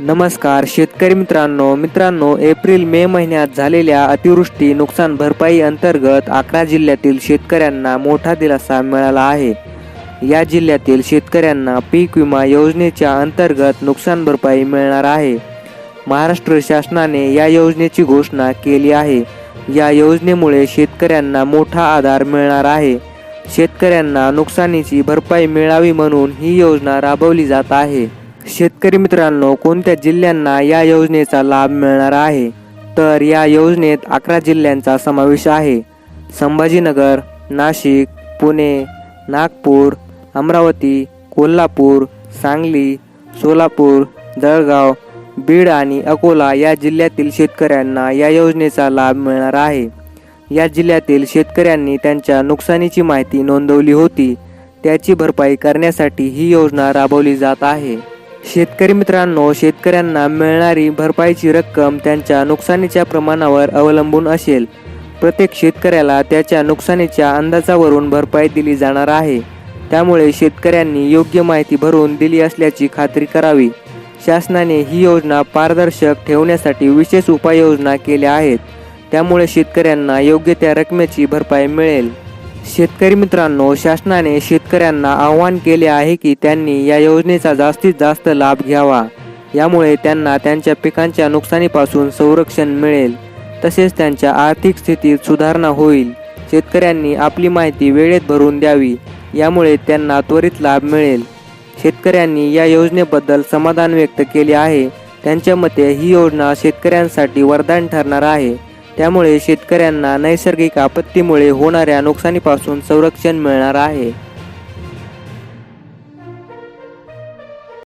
नमस्कार शेतकरी मित्रांनो. मित्रांनो एप्रिल मे महिन्यात झालेल्या अतिवृष्टी नुकसान भरपाई अंतर्गत अकरा जिल्ह्यातील शेतकऱ्यांना मोठा दिलासा मिळाला आहे. या जिल्ह्यातील शेतकऱ्यांना पीक विमा योजनेच्या अंतर्गत नुकसान भरपाई मिळणार आहे. महाराष्ट्र शासनाने या योजनेची घोषणा केली आहे. या योजनेमुळे शेतकऱ्यांना मोठा आधार मिळणार आहे. शेतकऱ्यांना नुकसानीची भरपाई मिळावी म्हणून ही योजना राबवली जात आहे. शेतकरी मित्रांनो कोणत्या जिल्ह्यांना या योजनेचा लाभ मिळणार आहे? तर या योजनेत अकरा जिल्ह्यांचा समावेश आहे. संभाजीनगर नाशिक पुणे नागपूर अमरावती कोल्हापूर सांगली सोलापूर जळगाव बीड आणि अकोला या जिल्ह्यातील शेतकऱ्यांना या योजनेचा लाभ मिळणार आहे. या जिल्ह्यातील शेतकऱ्यांनी त्यांच्या नुकसानीची माहिती नोंदवली होती. त्याची भरपाई करण्यासाठी ही योजना राबवली जात आहे. शेतकरी मित्रांनो शेतकऱ्यांना मिळणारी भरपाईची रक्कम त्यांच्या नुकसानीच्या प्रमाणावर अवलंबून असेल. प्रत्येक शेतकऱ्याला त्याच्या नुकसानीच्या अंदाजावरून भरपाई दिली जाणार आहे. त्यामुळे शेतकऱ्यांनी योग्य माहिती भरून दिली असल्याची खात्री करावी. शासनाने ही योजना पारदर्शक ठेवण्यासाठी विशेष उपाययोजना केल्या आहेत. त्यामुळे शेतकऱ्यांना योग्य त्या रकमेची भरपाई मिळेल. शेतकरी मित्रांनो शासनाने शेतकऱ्यांना आवाहन केले आहे की त्यांनी या योजनेचा जास्तीत जास्त लाभ घ्यावा. यामुळे त्यांना त्यांच्या पिकांच्या नुकसानीपासून संरक्षण मिळेल. तसेच त्यांच्या आर्थिक स्थितीत सुधारणा होईल. शेतकऱ्यांनी आपली माहिती वेळेत भरून द्यावी. यामुळे त्यांना त्वरित लाभ मिळेल. शेतकऱ्यांनी या योजनेबद्दल समाधान व्यक्त केले आहे. त्यांच्या मते ही योजना शेतकऱ्यांसाठी वरदान ठरणार आहे. त्यामुळे शेतकऱ्यांना नैसर्गिक आपत्तीमुळे होणाऱ्या नुकसानीपासून संरक्षण मिळणार आहे.